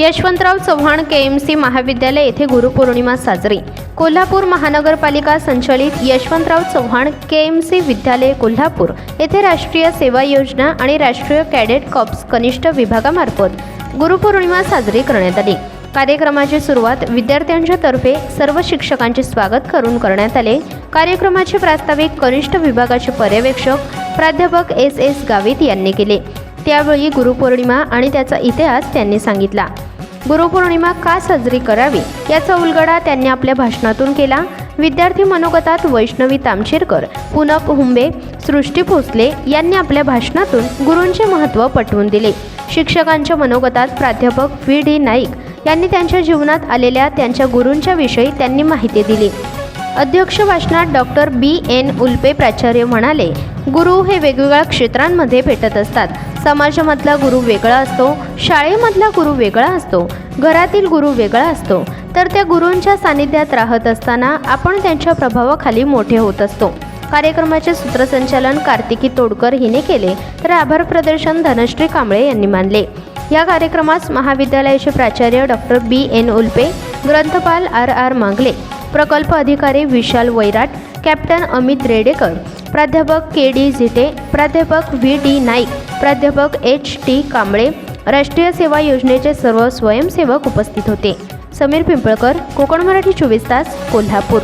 Yashwantrao Chavan K M C महाविद्यालय येथे गुरुपौर्णिमा साजरी. कोल्हापूर महानगरपालिका संचलित Yashwantrao Chavan K M C विद्यालय कोल्हापूर येथे राष्ट्रीय सेवा योजना आणि राष्ट्रीय कॅडेट कॉप्स कनिष्ठ विभागामार्फत गुरुपौर्णिमा साजरी करण्यात आली. कार्यक्रमाची सुरुवात विद्यार्थ्यांच्या तर्फे सर्व शिक्षकांचे स्वागत करून करण्यात आले. कार्यक्रमाचे प्रास्ताविक कनिष्ठ विभागाचे पर्यवेक्षक प्राध्यापक एस एस गावित यांनी केले. त्यावेळी गुरुपौर्णिमा आणि त्याचा इतिहास त्यांनी सांगितला. गुरुपौर्णिमा का साजरी करावी याचा उलगडा त्यांनी आपल्या भाषणातून केला. विद्यार्थी मनोगतात वैष्णवी तामशेरकर पुनप हुंबे सृष्टी भोसले यांनी आपल्या भाषणातून गुरूंचे महत्त्व पटवून दिले. शिक्षकांच्या मनोगतात प्राध्यापक व्ही डी नाईक यांनी त्यांच्या जीवनात आलेल्या त्यांच्या गुरूंच्या विषयी त्यांनी माहिती दिली. अध्यक्ष भाषणात डॉक्टर बी एन उल्पे प्राचार्य म्हणाले गुरु हे वेगवेगळ्या क्षेत्रांमध्ये भेटत असतात. समाजामधला गुरु वेगळा असतो शाळेमधला गुरु वेगळा असतो घरातील गुरु वेगळा असतो. तर त्या गुरूंच्या सानिध्यात राहत असताना आपण त्यांच्या प्रभावाखाली मोठे होत असतो. कार्यक्रमाचे सूत्रसंचालन कार्तिकी तोडकर हिने केले तर आभार प्रदर्शन धनश्री कांबळे यांनी मानले. या कार्यक्रमास महाविद्यालयाचे प्राचार्य डॉक्टर बी एन उल्पे ग्रंथपाल आर आर मांगले प्रकल्प अधिकारी विशाल वैराट कॅप्टन अमित रेडेकर प्राध्यापक के डी झिटे प्राध्यापक व्ही डी नाईक प्राध्यापक एच टी कांबळे राष्ट्रीय सेवा योजनेचे सर्व स्वयंसेवक उपस्थित होते. समीर पिंपळकर कोकण मराठी चोवीस तास कोल्हापूर.